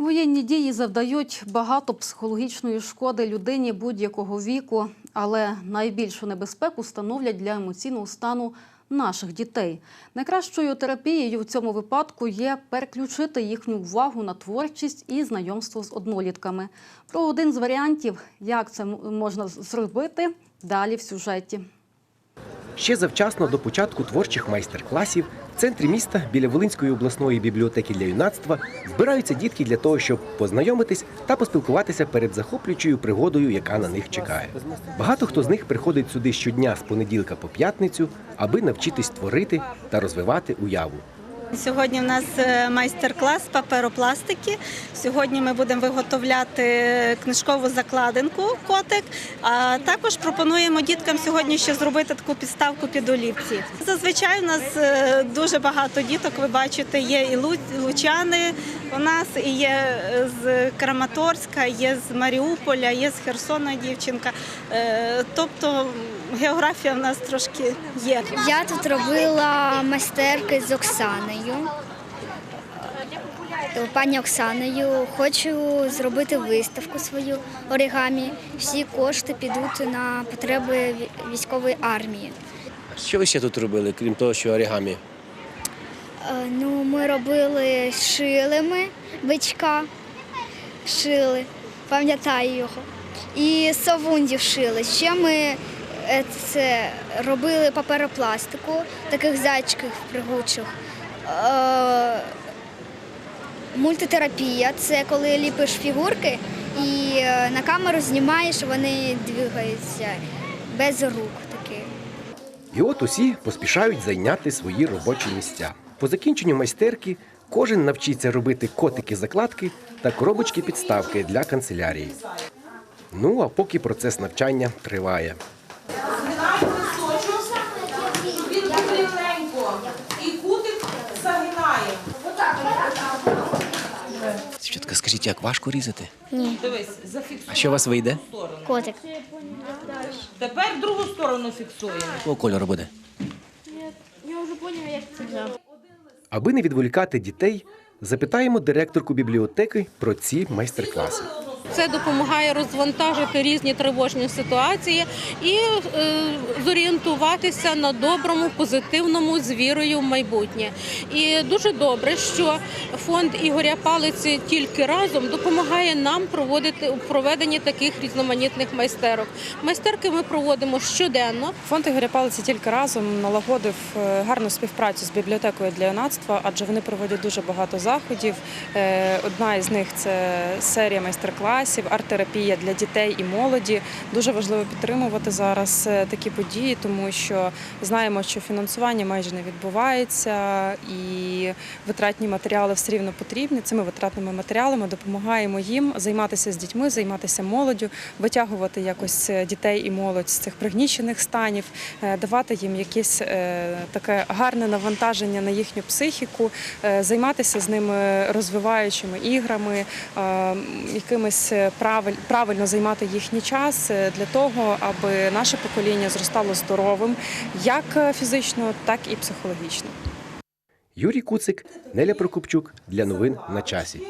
Воєнні дії завдають багато психологічної шкоди людині будь-якого віку, але найбільшу небезпеку становлять для емоційного стану наших дітей. Найкращою терапією в цьому випадку є переключити їхню увагу на творчість і знайомство з однолітками. Про один з варіантів, як це можна зробити, далі в сюжеті. Ще завчасно до початку творчих майстер-класів в центрі міста біля Волинської обласної бібліотеки для юнацтва збираються дітки для того, щоб познайомитись та поспілкуватися перед захоплюючою пригодою, яка на них чекає. Багато хто з них приходить сюди щодня з понеділка по п'ятницю, аби навчитись творити та розвивати уяву. Сьогодні в нас е, майстер-клас паперопластики. Сьогодні ми будемо виготовляти книжкову закладинку котик. А також пропонуємо діткам сьогодні ще зробити таку підставку під олівці. Зазвичай у нас е, дуже багато діток. Ви бачите, є і лучани у нас, і є е, з Краматорська, є з Маріуполя, є з Херсона дівчинка. Тобто географія в нас трошки є. Я тут робила майстерки з Оксаною. Е, Пані Оксаною хочу зробити виставку свою оригамі. Всі кошти підуть на потреби військової армії. Що ви ще тут робили, крім того, що оригамі? Е, Ну, ми робили шили ми бичка, шили, пам'ятаю його. І совундів шили. Ще ми е, це робили паперопластику, таких зайчиків пригучих. Е, Мультитерапія це коли ліпиш фігурки і е, на камеру знімаєш, вони двигаються без рук таки. І от усі поспішають зайняти свої робочі місця. По закінченню майстерки кожен навчиться робити котики-закладки та коробочки підставки для канцелярії. Ну а поки процес навчання триває. Дівчатка, скажіть, як важко різати? Дивись, зафіксуй А що у вас вийде? Котик. Тепер другу сторону фіксуємо. Якого кольору буде? Аби не відволікати дітей, запитаємо директорку бібліотеки про ці майстер-класи. Це допомагає розвантажити різні тривожні ситуації і е, зорієнтуватися на доброму, позитивному з вірою в майбутнє. І дуже добре, що фонд Ігоря Палиці тільки разом допомагає нам проводити у проведенні таких різноманітних майстерок. Майстерки ми проводимо щоденно. Фонд Ігоря Палиці тільки разом налагодив е, гарну співпрацю з бібліотекою для юнацтва, адже вони проводять дуже багато заходів. Е, Одна із них це серія майстер-класів, арт-терапія для дітей і молоді. Дуже важливо підтримувати зараз е, такі події, тому що знаємо, що фінансування майже не відбувається, і витратні матеріали все рівно потрібні. Цими витратними матеріалами допомагаємо їм займатися з дітьми, займатися молоддю, витягувати якось е, дітей і молодь з цих пригнічених станів, е, давати їм якесь таке гарне навантаження на їхню психіку, займатися з ними розвиваючими іграми, якимись правиль- правильно займати їхній час е, для того, аби наше покоління зростало здоровим, як е, фізично, так і психологічно. Юрій Куцик, Неля Прокопчук для новин на часі.